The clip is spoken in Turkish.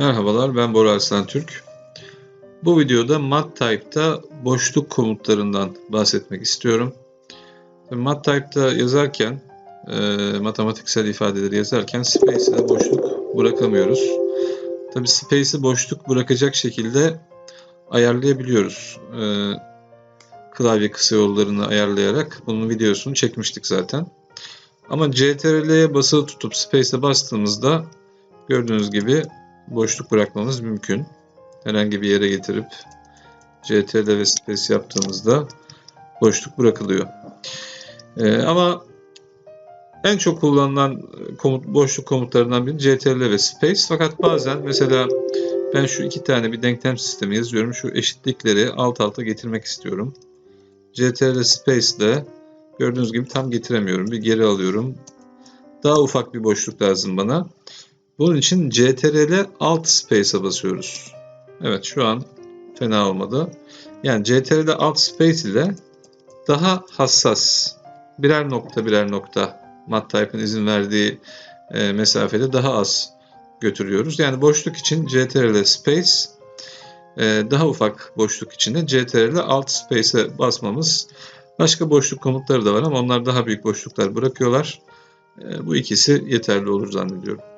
Merhabalar ben Bora Arslan Türk. Bu videoda MATLAB'da boşluk komutlarından bahsetmek istiyorum. MATLAB'da yazarken, e, matematiksel ifadeleri yazarken space'e boşluk bırakamıyoruz. Tabi space'i boşluk bırakacak şekilde ayarlayabiliyoruz. E, klavye kısa yollarını ayarlayarak bunun videosunu çekmiştik zaten. Ama CTRL'ye basılı tutup space'e bastığımızda gördüğünüz gibi boşluk bırakmamız mümkün. Herhangi bir yere getirip CTRL ve space yaptığımızda boşluk bırakılıyor. Ee, ama en çok kullanılan komut, boşluk komutlarından biri CTRL ve space. Fakat bazen mesela ben şu iki tane bir denklem sistemi yazıyorum. Şu eşitlikleri alt alta getirmek istiyorum. CTRL space ile gördüğünüz gibi tam getiremiyorum. Bir geri alıyorum. Daha ufak bir boşluk lazım bana. Bunun için CTRL Alt Space'e basıyoruz. Evet şu an fena olmadı. Yani CTRL Alt Space ile daha hassas birer nokta birer nokta MATLAB'ın izin verdiği e, mesafede daha az götürüyoruz. Yani boşluk için CTRL Space e, daha ufak boşluk için de CTRL Alt Space'e basmamız. Başka boşluk komutları da var ama onlar daha büyük boşluklar bırakıyorlar. E, bu ikisi yeterli olur zannediyorum.